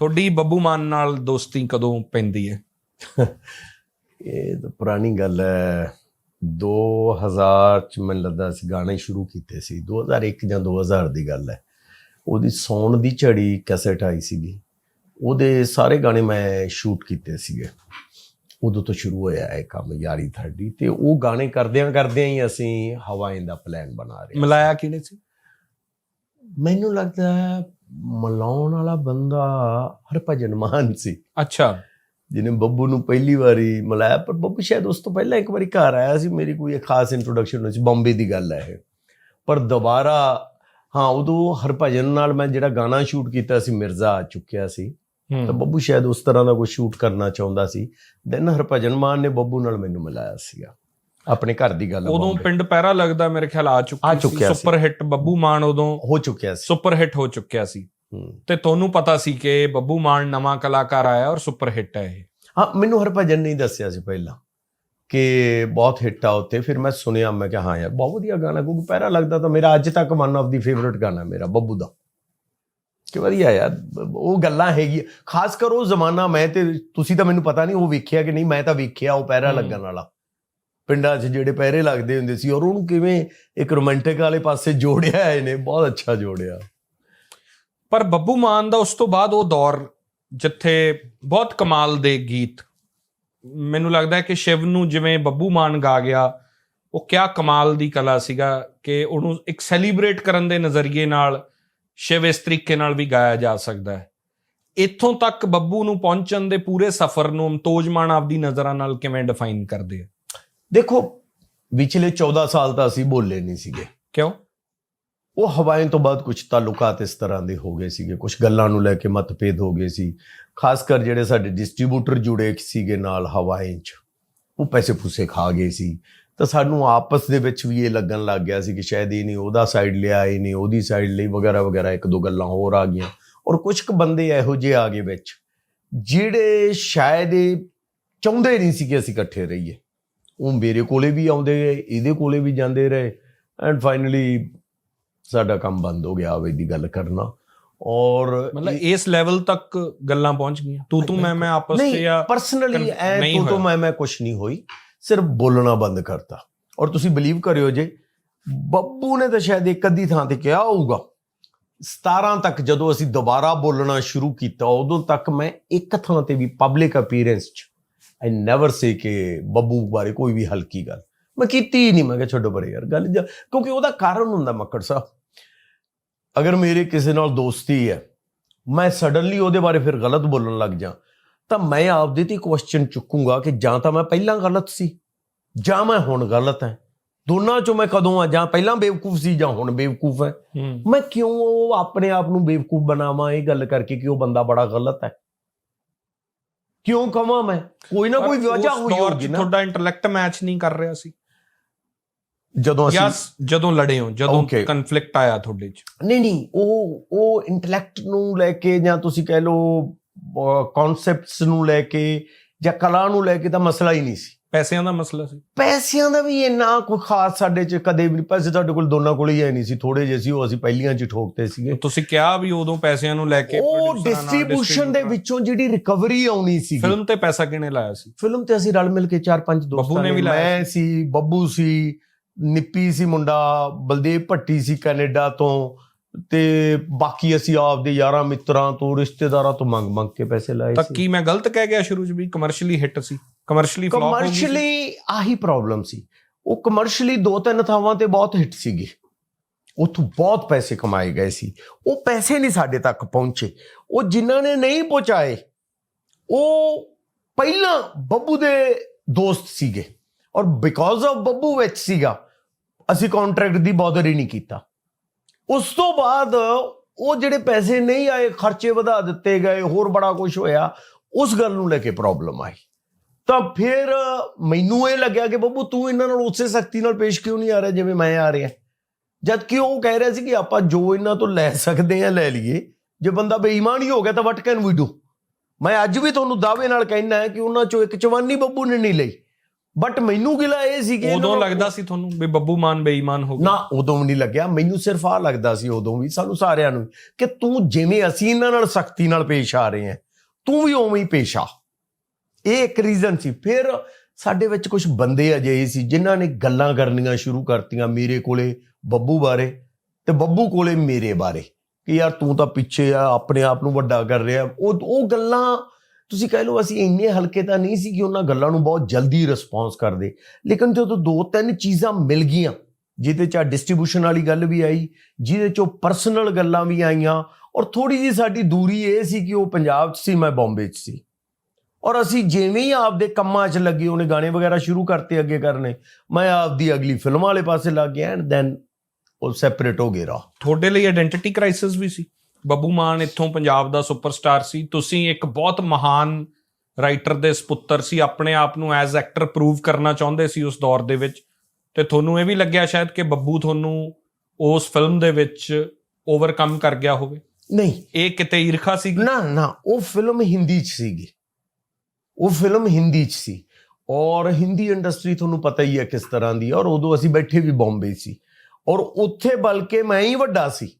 ਤੁਹਾਡੀ ਬੱਬੂ ਮਾਨ ਨਾਲ ਦੋਸਤੀ ਕਦੋਂ ਪੈਂਦੀ ਹੈ? ਇਹ ਤਾਂ ਪੁਰਾਣੀ ਗੱਲ ਹੈ। 2000 ਚ ਮੈਨੂੰ ਲੱਗਦਾ ਅਸੀਂ ਗਾਣੇ ਸ਼ੁਰੂ ਕੀਤੇ ਸੀ। 2001 ਜਾਂ 2000 ਦੀ ਗੱਲ ਹੈ। ਉਹਦੀ ਸੌਣ ਦੀ ਝੜੀ ਕੈਸੇਟ ਆਈ ਸੀਗੀ। ਉਹਦੇ ਸਾਰੇ ਗਾਣੇ ਮੈਂ ਸ਼ੂਟ ਕੀਤੇ ਸੀਗੇ। ਉਦੋਂ ਤੋਂ ਸ਼ੁਰੂ ਹੋਇਆ ਇਹ ਕੰਮ ਯਾਰੀ ਤੁਹਾਡੀ। ਤੇ ਉਹ ਗਾਣੇ ਕਰਦਿਆਂ ਕਰਦਿਆਂ ਹੀ ਅਸੀਂ ਹਵਾਈਂ ਦਾ ਪਲਾਨ ਬਣਾ ਰਹੇ ਸੀ। ਮਿਲਾਇਆ ਕਿਹਨੇ ਸੀ? ਮੈਨੂੰ ਲੱਗਦਾ ਮਲਾਉਣ ਵਾਲਾ ਬੰਦਾ ਹਰਭਜਨ ਮਾਨ ਸੀ। ਅੱਛਾ। ਜਿਹਨੇ ਬੱਬੂ ਨੂੰ ਪਹਿਲੀ ਵਾਰੀ ਮਿਲਾਇਆ ਪਰ ਬੱਬੂ ਸ਼ਾਇਦ ਉਸ ਤੋਂ ਪਹਿਲਾਂ ਇੱਕ ਵਾਰੀ ਘਰ ਆਇਆ ਸੀ ਮੇਰੀ ਕੋਈ ਖਾਸ ਇੰਟਰੋਡਕਸ਼ਨ ਹੋਈ ਸੀ ਬੰਬੇ ਦੀ ਗੱਲ ਹੈ ਇਹ। ਪਰ ਦੁਬਾਰਾ ਹਾਂ ਉਦੋਂ ਹਰਭਜਨ ਨਾਲ ਮੈਂ ਜਿਹੜਾ ਗਾਣਾ ਸ਼ੂਟ ਕੀਤਾ ਸੀ ਮਿਰਜ਼ਾ ਆ ਚੁੱਕਿਆ ਸੀ ਤਾਂ ਬੱਬੂ ਸ਼ਾਇਦ ਉਸ ਤਰ੍ਹਾਂ ਦਾ ਕੋਈ ਸ਼ੂਟ ਕਰਨਾ ਚਾਹੁੰਦਾ ਸੀ। ਦੈਨ ਹਰਭਜਨ ਮਾਨ ਨੇ ਬੱਬੂ ਨਾਲ ਮੈਨੂੰ ਮਿਲਾਇਆ ਸੀਗਾ। ਆਪਣੇ ਘਰ ਦੀ ਗੱਲ ਆ ਉਦੋਂ। ਪਿੰਡ ਪੈਰਾ ਲੱਗਦਾ ਮੇਰੇ ਖਿਆਲ ਆ ਆ ਚੁੱਕੀ ਚੁੱਕਿਆ ਸੀ। ਸੁਪਰ ਹਿੱਟ ਬੱਬੂ ਮਾਨ ਉਦੋਂ ਹੋ ਚੁੱਕਿਆ ਸੀ ਸੁਪਰ ਹਿੱਟ ਹੋ ਚੁੱਕਿਆ ਸੀ ਹੂੰ। ਤੇ ਤੁਹਾਨੂੰ ਪਤਾ ਸੀ ਕਿ ਬੱਬੂ ਮਾਨ ਨਵਾਂ ਕਲਾਕਾਰ ਆਇਆ ਔਰ ਸੁਪਰ ਹਿੱਟ ਹੈ ਇਹ ਹਾਂ ਮੈਨੂੰ ਹਰਭਜਨ ਨੇ ਹੀ ਦੱਸਿਆ ਸੀ ਪਹਿਲਾਂ ਕਿ ਬਹੁਤ ਹਿੱਟ ਆ ਉੱਤੇ ਫਿਰ ਮੈਂ ਸੁਣਿਆ ਮੈਂ ਕਿਹਾ ਹਾਂ ਯਾਰ ਬਹੁਤ ਵਧੀਆ ਗਾਣਾ ਕਿਉਂਕਿ ਪਹਿਰਾ ਲੱਗਦਾ ਤਾਂ ਮੇਰਾ ਅੱਜ ਤੱਕ ਵਨ ਆਫ ਦੀ ਫੇਵਰਿਟ ਗਾਣਾ ਮੇਰਾ ਬੱਬੂ ਦਾ ਕਿ ਵਧੀਆ ਯਾਰ ਉਹ ਗੱਲਾਂ ਹੈਗੀ ਖਾਸ ਕਰ ਉਹ ਜ਼ਮਾਨਾ ਮੈਂ ਤੇ ਤੁਸੀਂ ਤਾਂ ਮੈਨੂੰ ਪਤਾ ਨਹੀਂ ਉਹ ਵੇਖਿਆ ਕਿ ਨਹੀਂ ਮੈਂ ਤਾਂ ਵੇਖਿਆ ਉਹ ਪਹਿਰਾ। ਲੱਗਣ ਵਾਲਾ ਪਿੰਡਾਂ 'ਚ ਜਿਹੜੇ ਪਹਿਰੇ ਲੱਗਦੇ ਹੁੰਦੇ ਸੀ, ਔਰ ਉਹਨੂੰ ਕਿਵੇਂ ਇੱਕ ਰੋਮਾਂਟਿਕ ਵਾਲੇ ਪਾਸੇ ਜੋੜਿਆ ਇਹਨੇ ਬਹੁਤ ਅੱਛਾ ਜੋੜਿਆ। ਪਰ ਬੱਬੂ ਮਾਨ ਦਾ ਉਸ ਤੋਂ ਬਾਅਦ ਉਹ ਦੌਰ, ਜਿੱਥੇ ਬਹੁਤ ਕਮਾਲ ਦੇ ਗੀਤ, ਮੈਨੂੰ ਲੱਗਦਾ ਹੈ ਕਿ ਸ਼ਿਵ ਨੂੰ ਜਿਵੇਂ ਬੱਬੂ ਮਾਨ ਗਾ ਗਿਆ, ਉਹ ਕਿਆ ਕਮਾਲ ਦੀ ਕਲਾ ਸੀਗਾ ਕਿ ਉਹਨੂੰ ਇੱਕ ਸੈਲੀਬ੍ਰੇਟ ਕਰਨ ਦੇ ਨਜ਼ਰੀਏ ਨਾਲ ਸ਼ਿਵ ਇਸ ਤਰੀਕੇ ਨਾਲ ਵੀ ਗਾਇਆ ਜਾ ਸਕਦਾ ਹੈ। ਇੱਥੋਂ ਤੱਕ ਬੱਬੂ ਨੂੰ ਪਹੁੰਚਣ ਦੇ ਪੂਰੇ ਸਫ਼ਰ ਨੂੰ ਅਮਤੋਜ ਮਾਨ ਆਪਦੀ ਨਜ਼ਰਾਂ ਨਾਲ ਕਿਵੇਂ ਡਿਫਾਈਨ ਕਰਦੇ ਆ? ਦੇਖੋ ਵਿਚਲੇ 14 ਸਾਲ ਤਾਂ ਅਸੀਂ ਬੋਲੇ ਨਹੀਂ ਸੀਗੇ। ਕਿਉਂ? ਉਹ ਹਵਾਈਂ ਤੋਂ ਬਾਅਦ ਕੁਝ ਤਾਲੁਕਾਤ ਇਸ ਤਰ੍ਹਾਂ ਦੇ ਹੋ ਗਏ ਸੀਗੇ। ਕੁਝ ਗੱਲਾਂ ਨੂੰ ਲੈ ਕੇ ਮਤਭੇਦ ਹੋ ਗਏ ਸੀ। ਖਾਸ ਕਰ ਜਿਹੜੇ ਸਾਡੇ ਡਿਸਟ੍ਰੀਬਿਊਟਰ ਜੁੜੇ ਸੀਗੇ ਨਾਲ ਹਵਾਈਂ 'ਚ ਉਹ ਪੈਸੇ ਪੂਸੇ ਖਾ ਗਏ ਸੀ। ਤਾਂ ਸਾਨੂੰ ਆਪਸ ਦੇ ਵਿੱਚ ਵੀ ਇਹ ਲੱਗਣ ਲੱਗ ਗਿਆ ਸੀ ਕਿ ਸ਼ਾਇਦ ਇਹ ਨਹੀਂ ਉਹਦਾ ਸਾਈਡ ਲਿਆ ਇਹ ਨਹੀਂ ਉਹਦੀ ਸਾਈਡ ਲਈ ਵਗੈਰਾ ਵਗੈਰਾ ਇੱਕ ਦੋ ਗੱਲਾਂ ਹੋਰ ਆ ਗਈਆਂ। ਔਰ ਕੁਝ ਕੁ ਬੰਦੇ ਇਹੋ ਜਿਹੇ ਆ ਗਏ ਵਿੱਚ ਜਿਹੜੇ ਸ਼ਾਇਦ ਚਾਹੁੰਦੇ ਨਹੀਂ ਸੀ ਕਿ ਅਸੀਂ ਇਕੱਠੇ ਰਹੀਏ। ਉਹ ਮੇਰੇ ਕੋਲੇ ਵੀ ਆਉਂਦੇ ਗਏ ਇਹਦੇ ਕੋਲੇ ਵੀ ਜਾਂਦੇ ਰਹੇ। ਐਂਡ ਫਾਈਨਲੀ ਸਾਡਾ ਕੰਮ ਬੰਦ ਹੋ ਗਿਆ ਆਵੇ ਦੀ ਗੱਲ ਕਰਨਾ। ਔਰ ਮਤਲਬ ਇਸ ਲੈਵਲ ਤੱਕ ਗੱਲਾਂ ਪਹੁੰਚ ਗਈਆਂ। ਤੂੰ ਤੂੰ ਮੈਂ ਮੈਂ ਆਪਸ ਨਹੀਂ ਜਾਂ ਪਰਸਨਲੀ ਐ ਤੂੰ ਤੋਂ। ਮੈਂ ਮੈਂ ਕੁਝ ਨਹੀਂ ਹੋਈ ਸਿਰਫ ਬੋਲਣਾ ਬੰਦ ਕਰਤਾ। ਔਰ ਤੁਸੀਂ ਬਲੀਵ ਕਰਿਓ ਜੇ ਬੱਬੂ ਨੇ ਤਾਂ ਸ਼ਾਇਦ ਇੱਕ ਅੱਧੀ ਥਾਂ ਤੇ ਕਿਹਾ ਹੋਊਗਾ। 17 ਤੱਕ ਜਦੋਂ ਅਸੀਂ ਦੁਬਾਰਾ ਬੋਲਣਾ ਸ਼ੁਰੂ ਕੀਤਾ ਉਦੋਂ ਤੱਕ ਮੈਂ ਇੱਕ ਥਾਂ ਤੇ ਵੀ ਪਬਲਿਕ ਅਪੀਅਰੈਂਸ 'ਚ ਆਈ ਨੈਵਰ ਸੇ ਕਿ ਬੱਬੂ ਬਾਰੇ ਕੋਈ ਵੀ ਹਲਕੀ ਗੱਲ। ਮੈਂ ਕੀਤੀ ਹੀ ਨਹੀਂ ਮੈਂ ਕਿਹਾ ਛੱਡੋ ਪਰੇ ਯਾਰ ਗੱਲ ਕਿਉਂਕਿ ਉਹਦਾ ਕਾਰਨ ਹੁੰਦਾ ਮੱਕੜ ਸਾਹਿਬ। ਅਗਰ ਮੇਰੇ ਕਿਸੇ ਨਾਲ ਦੋਸਤੀ ਹੈ ਮੈਂ ਸਡਨਲੀ ਉਹਦੇ ਬਾਰੇ ਫਿਰ ਗਲਤ ਬੋਲਣ ਲੱਗ ਜਾ ਤਾਂ ਮੈਂ ਆਪਦੇ ਤੇ ਕੁਐਸਚਨ ਚੁੱਕੂੰਗਾ ਕਿ ਜਾਂ ਤਾਂ ਮੈਂ ਪਹਿਲਾਂ ਗਲਤ ਸੀ ਜਾਂ ਮੈਂ ਹੁਣ ਗਲਤ ਹਾਂ। ਦੋਨਾਂ ਚੋਂ ਮੈਂ ਕਦੋਂ ਆ ਜਾਂ ਪਹਿਲਾਂ ਬੇਵਕੂਫ ਸੀ ਜਾਂ ਹੁਣ ਬੇਵਕੂਫ ਹੈ। ਹੂੰ। ਮੈਂ ਕਿਉਂ ਉਹ ਆਪਣੇ ਆਪ ਨੂੰ ਬੇਵਕੂਫ ਬਣਾਵਾਂ? ਇਹ ਗੱਲ ਕਰਕੇ ਕਿ ਉਹ ਬੰਦਾ ਬੜਾ ਗਲਤ ਹੈ। ਕਿਉਂ ਕਵਾਂ ਮੈਂ? ਕੋਈ ਨਾ ਕੋਈ ਵਜ੍ਹਾ ਹੋਈ ਹੋਗੀ ਨਾ। ਤੁਹਾਡਾ ਇੰਟੈਲੈਕਟ ਮੈਚ ਨਹੀਂ ਕਰ ਰਿਹਾ ਸੀ। ਜਦੋਂ ਅਸੀਂ ਜਦੋਂ ਲੜੇ ਹੋ ਜਦੋਂ. ਕਨਫਲਿਕਟ ਆਇਆ ਤੁਹਾਡੇ 'ਚ? ਨਹੀਂ ਨਹੀਂ ਉਹ ਉਹ ਇੰਟੈਲੈਕਟ ਨੂੰ ਲੈ ਕੇ ਜਾਂ ਤੁਸੀਂ ਕਹਿ ਲਓ ਕਨਸੈਪਟਸ ਨੂੰ ਲੈ ਕੇ ਜਾਂ ਕਲਾ ਨੂੰ ਲੈ ਕੇ ਤਾਂ ਮਸਲਾ ਹੀ ਨਹੀਂ ਸੀ। ਪੈਸਿਆਂ ਦਾ ਮਸਲਾ ਸੀ। ਪੈਸਿਆਂ ਦਾ ਵੀ ਇੰਨਾ ਕੋਈ ਖਾਸ ਸਾਡੇ ਚ ਕਦੇ ਵੀ ਨਹੀਂ। ਪੈਸੇ ਸਾਡੇ ਕੋਲ ਦੋਨਾਂ ਕੋਲ ਹੀ ਹੈ ਨਹੀਂ ਸੀ। ਥੋੜੇ ਜਿਹੇ ਸੀ ਉਹ ਅਸੀਂ ਪਹਿਲੀਆਂ ਚ ਠੋਕਤੇ ਸੀਗੇ। ਤੁਸੀਂ ਕਿਹਾ ਵੀ ਉਦੋਂ ਪੈਸਿਆਂ ਨੂੰ ਲੈ ਕੇ ਉਹ ਡਿਸਟ੍ਰੀਬਿਊਸ਼ਨ ਦੇ ਵਿੱਚੋਂ ਜਿਹੜੀ ਰਿਕਵਰੀ ਆਉਣੀ ਸੀ ਫਿਲਮ ਤੇ ਪੈਸਾ ਕਿਹਨੇ ਲਾਇਆ ਸੀ? ਫਿਲਮ ਤੇ ਅਸੀਂ ਰਲ ਮਿਲ ਕੇ ਚਾਰ ਪੰਜ ਦੋਸਤਾਂ ਨੇ ਮੈਂ ਸੀ ਬੱਬੂ ਸੀ ਨਿੱਪੀ ਸੀ ਮੁੰਡਾ ਬਲਦੇਵ ਭੱਟੀ ਸੀ ਕੈਨੇਡਾ ਤੋਂ। ਤੇ ਬਾਕੀ ਅਸੀਂ ਆਪਦੇ ਯਾਰਾਂ ਮਿੱਤਰਾਂ ਤੋਂ ਰਿਸ਼ਤੇਦਾਰਾਂ ਤੋਂ ਮੰਗ ਮੰਗ ਕੇ ਪੈਸੇ ਲਾਏ ਤਾਂ ਸੀ। ਕੀ ਮੈਂ ਗਲਤ ਕਹਿ ਗਿਆ ਸ਼ੁਰੂ 'ਚ ਵੀ ਕਮਰਸ਼ੀਅਲੀ ਹਿੱਟ ਸੀ? ਕਮਰਸ਼ੀਅਲੀ ਫਲॉप ਹੋ ਗਈ ਸੀ? ਕਮਰਸ਼ੀਅਲੀ ਆਹੀ ਪ੍ਰੋਬਲਮ ਸੀ। ਉਹ ਕਮਰਸ਼ੀਅਲੀ ਦੋ ਤਿੰਨ ਥਾਵਾਂ ਤੇ ਬਹੁਤ ਹਿੱਟ ਸੀਗੀ। ਉੱਥੋਂ ਬਹੁਤ ਪੈਸੇ ਕਮਾਏ ਗਏ ਸੀ। ਉਹ ਪੈਸੇ ਨਹੀਂ ਸਾਡੇ ਤੱਕ ਪਹੁੰਚੇ। ਉਹ ਜਿਨ੍ਹਾਂ ਨੇ ਨਹੀਂ ਪਹੁੰਚਾਏ ਉਹ ਪਹਿਲਾਂ ਬੱਬੂ ਦੇ ਦੋਸਤ ਸੀਗੇ। ਔਰ ਬਿਕੋਜ਼ ਆਫ ਬੱਬੂ ਵਿੱਚ ਸੀਗਾ ਅਸੀਂ ਕੰਟਰੈਕਟ ਦੀ ਬੌਦਰ ਹੀ ਨਹੀਂ ਕੀਤਾ। ਉਸ ਤੋਂ ਬਾਅਦ ਉਹ ਜਿਹੜੇ ਪੈਸੇ ਨਹੀਂ ਆਏ, ਖਰਚੇ ਵਧਾ ਦਿੱਤੇ ਗਏ, ਹੋਰ ਬੜਾ ਕੁਝ ਹੋਇਆ, ਉਸ ਗੱਲ ਨੂੰ ਲੈ ਕੇ ਪ੍ਰੋਬਲਮ ਆਈ। ਤਾਂ ਫਿਰ ਮੈਨੂੰ ਇਹ ਲੱਗਿਆ ਕਿ ਬੱਬੂ, ਤੂੰ ਇਹਨਾਂ ਨਾਲ ਉਸੇ ਸਖਤੀ ਨਾਲ ਪੇਸ਼ ਕਿਉਂ ਨਹੀਂ ਆ ਰਿਹਾ ਜਿਵੇਂ ਮੈਂ ਆ ਰਿਹਾ? ਜਦ ਕਿ ਉਹ ਕਹਿ ਰਿਹਾ ਸੀ ਕਿ ਆਪਾਂ ਜੋ ਇਹਨਾਂ ਤੋਂ ਲੈ ਸਕਦੇ ਆ ਲੈ ਲਈਏ। ਜੇ ਬੰਦਾ ਬੇਈਮਾਨ ਹੀ ਹੋ ਗਿਆ ਤਾਂ ਵਟ ਕੈਨ ਵੀ ਡੂ ਮੈਂ ਅੱਜ ਵੀ ਤੁਹਾਨੂੰ ਦਾਅਵੇ ਨਾਲ ਕਹਿਣਾ ਹੈ ਕਿ ਉਹਨਾਂ ਚੋਂ ਇੱਕ ਚਵਾਨੀ ਬੱਬੂ ਨੇ ਨਹੀਂ ਲਈ। ਬਟ ਮੈਨੂੰ ਗਿਲਾ ਇਹ ਸੀ ਕਿ ਉਦੋਂ ਲੱਗਦਾ ਸੀ ਤੁਹਾਨੂੰ ਵੀ ਬੱਬੂ ਮਾਨ ਬੇਈਮਾਨ ਹੋ ਗਿਆ ਨਾ ਉਦੋਂ ਵੀ ਨਹੀਂ ਲੱਗਿਆ। ਮੈਨੂੰ ਸਿਰਫ ਆ ਲੱਗਦਾ ਸੀ ਉਦੋਂ ਵੀ ਸਾਨੂੰ ਸਾਰਿਆਂ ਨੂੰ ਕਿ ਤੂੰ ਜਿਵੇਂ ਅਸੀਂ ਇਹਨਾਂ ਨਾਲ ਸਖਤੀ ਨਾਲ ਪੇਸ਼ ਆ ਰਹੇ ਹਾਂ ਤੂੰ ਵੀ ਉਵੇਂ ਹੀ ਪੇਸ਼ ਆ। ਇਹ ਇੱਕ ਰੀਜ਼ਨ ਸੀ। ਫਿਰ ਸਾਡੇ ਵਿੱਚ ਕੁਝ ਬੰਦੇ ਅਜਿਹੇ ਸੀ ਜਿਨ੍ਹਾਂ ਨੇ ਗੱਲਾਂ ਕਰਨੀਆਂ ਸ਼ੁਰੂ ਕਰਤੀਆਂ ਮੇਰੇ ਕੋਲੇ ਬੱਬੂ ਬਾਰੇ ਤੇ ਬੱਬੂ ਕੋਲੇ ਮੇਰੇ ਬਾਰੇ। ਕਿ ਯਾਰ ਤੂੰ ਤਾਂ ਪਿੱਛੇ ਆ ਆਪਣੇ ਆਪ ਨੂੰ ਵੱਡਾ ਕਰ ਰਿਹਾ। ਉਹ ਉਹ ਗੱਲਾਂ ਤੁਸੀਂ ਕਹਿ ਲਓ ਅਸੀਂ ਇੰਨੇ ਹਲਕੇ ਤਾਂ ਨਹੀਂ ਸੀ ਕਿ ਉਹਨਾਂ ਗੱਲਾਂ ਨੂੰ ਬਹੁਤ ਜਲਦੀ ਰਿਸਪੌਂਸ ਕਰਦੇ। ਲੇਕਿਨ ਜਦੋਂ ਦੋ ਤਿੰਨ ਚੀਜ਼ਾਂ ਮਿਲ ਗਈਆਂ, ਜਿਹਦੇ ਚ ਡਿਸਟ੍ਰੀਬਿਊਸ਼ਨ ਵਾਲੀ ਗੱਲ ਵੀ ਆਈ, ਜਿਹਦੇ ਚੋਂ ਪਰਸਨਲ ਗੱਲਾਂ ਵੀ ਆਈਆਂ, ਔਰ ਥੋੜੀ ਜੀ ਸਾਡੀ ਦੂਰੀ ਇਹ ਸੀ ਕਿ ਉਹ ਪੰਜਾਬ 'ਚ ਸੀ, ਮੈਂ ਬੰਬੇ 'ਚ ਸੀ। ਔਰ ਅਸੀਂ ਜਿਵੇਂ ਹੀ ਆਪਦੇ ਕੰਮਾਂ 'ਚ ਲੱਗੇ, ਉਹਨੇ ਗਾਣੇ ਵਗੈਰਾ ਸ਼ੁਰੂ ਕਰਤੇ ਅੱਗੇ ਕਰਨੇ ਮੈਂ ਆਪਦੀ ਅਗਲੀ ਫਿਲਮਾਂ ਵਾਲੇ ਪਾਸੇ ਲੱਗ ਗਿਆ ਐਂਡ ਦੈਨ ਉਹ ਸੈਪਰੇਟ ਹੋ ਗਏ ਰਾ ਤੁਹਾਡੇ ਲਈ ਆਇਡੈਂਟੀਟੀ ਕ੍ਰਾਈਸਿਸ ਵੀ ਸੀ। ਬੱਬੂ ਮਾਨ ਇੱਥੋਂ ਪੰਜਾਬ ਦਾ ਸੁਪਰਸਟਾਰ ਸੀ। ਤੁਸੀਂ ਇੱਕ ਬਹੁਤ ਮਹਾਨ ਰਾਈਟਰ ਦੇ ਸੁਪੁੱਤਰ ਸੀ। ਆਪਣੇ ਆਪ ਨੂੰ ਐਜ਼ ਐਕਟਰ ਪ੍ਰੂਵ ਕਰਨਾ ਚਾਹੁੰਦੇ ਸੀ ਉਸ ਦੌਰ ਦੇ ਵਿੱਚ। ਤੇ ਤੁਹਾਨੂੰ ਇਹ ਵੀ ਲੱਗਿਆ ਸ਼ਾਇਦ ਕਿ ਬੱਬੂ ਤੁਹਾਨੂੰ ਉਸ ਫਿਲਮ ਦੇ ਵਿੱਚ ਓਵਰਕਮ ਕਰ ਗਿਆ ਹੋਵੇ। ਨਹੀਂ। ਇਹ ਕਿਤੇ ਈਰਖਾ ਸੀ ਨਾ ਨਾ ਉਹ ਫਿਲਮ ਹਿੰਦੀ 'ਚ ਸੀਗੀ। ਉਹ ਫਿਲਮ ਹਿੰਦੀ 'ਚ ਸੀ। ਔਰ ਹਿੰਦੀ ਇੰਡਸਟਰੀ ਤੁਹਾਨੂੰ ਪਤਾ ਹੀ ਹੈ ਕਿਸ ਤਰ੍ਹਾਂ ਦੀ। ਔਰ ਉਦੋਂ ਅਸੀਂ ਬੈਠੇ ਵੀ ਬੰਬੇ ਸੀ। ਔਰ ਉੱਥੇ ਬਲਕਿ ਮੈਂ ਹੀ ਵੱਡਾ ਸੀ।